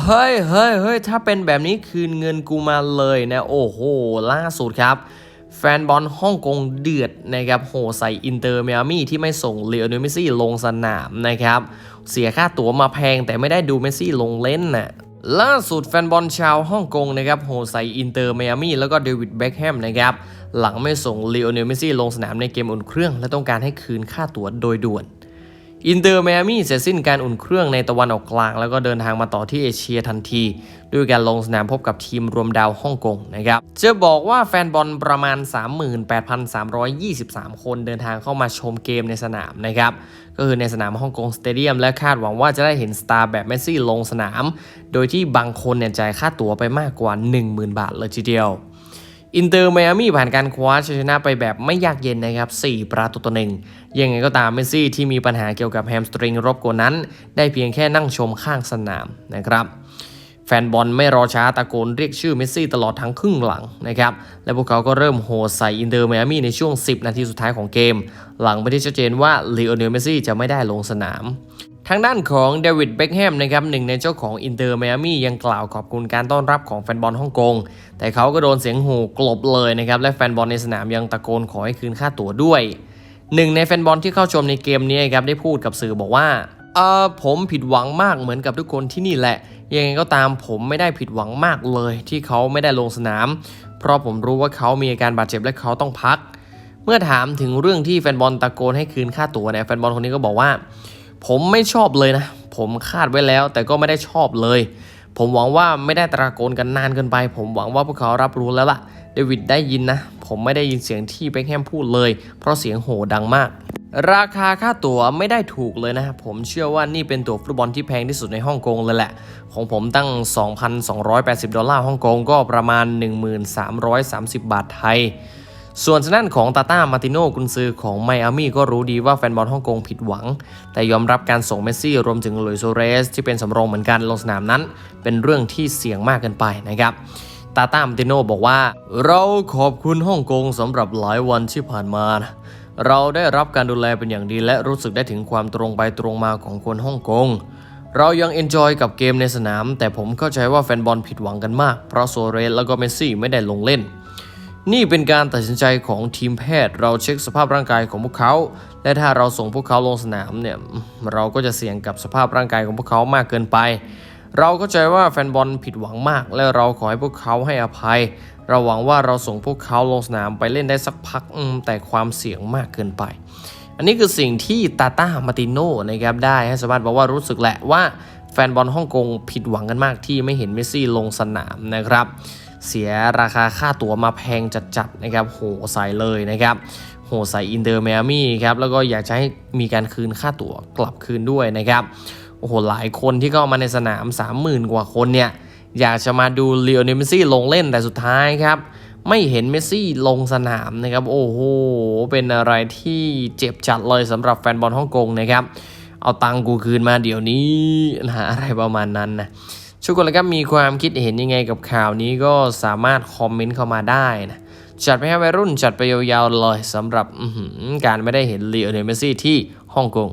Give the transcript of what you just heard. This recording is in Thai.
เฮ้ยเฮ้ยเฮ้ยถ้าเป็นแบบนี้คืนเงินกูมาเลยนะ โอ้โห ล่าสุดครับ แฟนบอลฮ่องกงเดือดนะครับ โหใส่อินเตอร์เมียมี่ที่ไม่ส่งเลโอนลเมซี่ลงสนามนะครับ เสียค่าตั๋วมาแพงแต่ไม่ได้ดูเมซี่ลงเล่นน่ะล่าสุดแฟนบอลชาวฮ่องกงนะครับโหใส่อินเตอร์เมียมี่แล้วก็เดวิดเบคแฮมนะครับหลังไม่ส่งเลโอเนลเมซี่ลงสนามในเกมอุ่นเครื่อง และต้องการให้คืนค่าตั๋วโดยด่วน อินเตอร์ไมอามี่เสร็จสิ้นการอุ่นเครื่องในตะวันออกกลาง แล้วก็เดินทางมาต่อที่เอเชียทันที ด้วยการลงสนามพบกับทีมรวมดาวฮ่องกงนะครับจะบอกว่าแฟนบอลประมาณ 38,323 คนเดินทางเข้ามาชมเกมในสนามนะครับก็คือในสนามฮ่องกงสเตเดียมและคาดหวังว่าจะได้เห็นสตาร์แบบเมสซี่ลงสนาม โดยที่บางคนเนี่ยจ่ายค่าตั๋วไปมากกว่า 10,000 บาทเลยทีเดียว อินเตอร์ไมอามี่ผ่านการคว้าชัยชนะไปแบบไม่ยากเย็นนะครับ 4 ประตูต่อหนึ่งยังไงก็ตามเมสซี่ที่มีปัญหาเกี่ยวกับแฮมสตริงรบกวนนั้น ได้เพียงแค่นั่งชมข้างสนามนะครับ แฟนบอลไม่รอช้าตะโกนเรียกชื่อเมสซี่ตลอดทั้งครึ่งหลังนะครับ และพวกเขาก็เริ่มโหใส่อินเตอร์ไมอามี่ในช่วง 10 นาทีสุดท้ายของเกม หลังไปที่ชัดเจนว่าลีโอเนลเมสซี่จะไม่ได้ลงสนามางด้านของเดวิดเบคแฮมนะครับหนึ่งในเจ้าของอินเตอร์ไมอามี่ยังกล่าวขอบคุณการต้อนรับของแฟนบอลฮ่องกง แต่เขาก็โดนเสียงหูกลบเลยนะครับ และแฟนบอลในสนามยังตะโกนขอให้คืนค่าตั๋วด้วยหนึ่งในแฟนบอลที่เข้าชมในเกมนี้ครับได้พูดกับสื่อบอกว่าเออผมผิดหวังมากเหมือนกับทุกคนที่นี่แหละ ยังไงก็ตามผมไม่ได้ผิดหวังมากเลย ที่เขาไม่ได้ลงสนาม เพราะผมรู้ว่าเขามีอาการบาดเจ็บและเขาต้องพัก เมื่อถามถึงเรื่องที่แฟนบอลตะโกนให้คืนค่าตั๋วเนี่ยแฟนบอลคนนี้ก็บอกว่า ผมไม่ชอบเลยนะ ผมคาดไว้แล้วแต่ก็ไม่ได้ชอบเลย ผมหวังว่าไม่ได้ตะโกนกันนานเกินไป ผมหวังว่าพวกเขารับรู้แล้วล่ะ เดวิดได้ยินนะ ผมไม่ได้ยินเสียงที่เบคแฮมพูดเลย เพราะเสียงโห่ดังมาก ราคาค่าตั๋วไม่ได้ถูกเลยนะ ผมเชื่อว่านี่เป็นตั๋วฟุตบอลที่แพงที่สุดในฮ่องกงเลยแหละ ของผมตั้ง 2,280 ดอลลาร์ฮ่องกงก็ประมาณ 1,330 บาทไทย ส่วนทางด้านของตาต้ามาติโน่กุนซือของไมอามี่ก็รู้ดีว่าแฟนบอลฮ่องกงผิดหวัง แต่ยอมรับการส่งเมสซี่รวมถึงลุยส์โซเรส ที่เป็นสำรองเหมือนกันลงสนามนั้น เป็นเรื่องที่เสี่ยงมากเกินไปนะครับตาต้ามาติโน่บอกว่า เราขอบคุณฮ่องกงสำหรับหลายวันที่ผ่านมานะเราได้รับการดูแลเป็นอย่างดีและรู้สึกได้ถึงความตรงไปตรงมาของคนฮ่องกงเรายังเอนจอยกับเกมในสนาม แต่ผมเข้าใจว่าแฟนบอลผิดหวังกันมาก เพราะโซเรสแล้วก็เมสซี่ไม่ได้ลงเล่น นี่เป็นการตัดสินใจของทีมแพทย์ เราเช็คสภาพร่างกายของพวกเขา และถ้าเราส่งพวกเขาลงสนามเนี่ยเราก็จะเสี่ยงกับสภาพร่างกายของพวกเขามากเกินไป เราเข้าใจว่าแฟนบอลผิดหวังมาก และเราขอให้พวกเขาให้อภัย เราหวังว่าเราส่งพวกเขาลงสนามไปเล่นได้สักพักแต่ความเสี่ยงมากเกินไป อันนี้คือสิ่งที่ตาต้ามาติโน่นะครับได้ให้สามารถบอกว่ารู้สึกแหละว่าแฟนบอลฮ่องกงผิดหวังกันมากที่ไม่เห็นเมสซี่ลงสนามนะครับ เสียราคาค่าตั๋วมาแพงจัดๆนะครับโหใส่เลยนะครับโหใส่อินเตอร์เมอามี่ครับแล้วก็อยากจะให้มีการคืนค่าตั๋วกลับคืนด้วยนะครับโอ้โหหลายคนที่เข้ามาในสนาม 30,000 กว่าคนเนี่ยอยากจะมาดูเลโอนลเมซี่ลงเล่นแต่สุดท้ายครับไม่เห็นเมสซี่ลงสนามนะครับโอ้โหเป็นอะไรที่เจ็บจัดเลยสำหรับแฟนบอลฮ่องกงนะครับเอาตังกูคืนมาเดี๋ยวนี้นะอะไรประมาณนั้นนะ ทุกคนเลยครับมีความคิดเห็นยังไงกับข่าวนี้ก็สามารถคอมเมนต์เข้ามาได้นะ จัดไปให้วัยรุ่นจัดไปยาวๆเลยสำหรับการไม่ได้เห็นลีโอเนลเมซี่ที่ฮ่องกง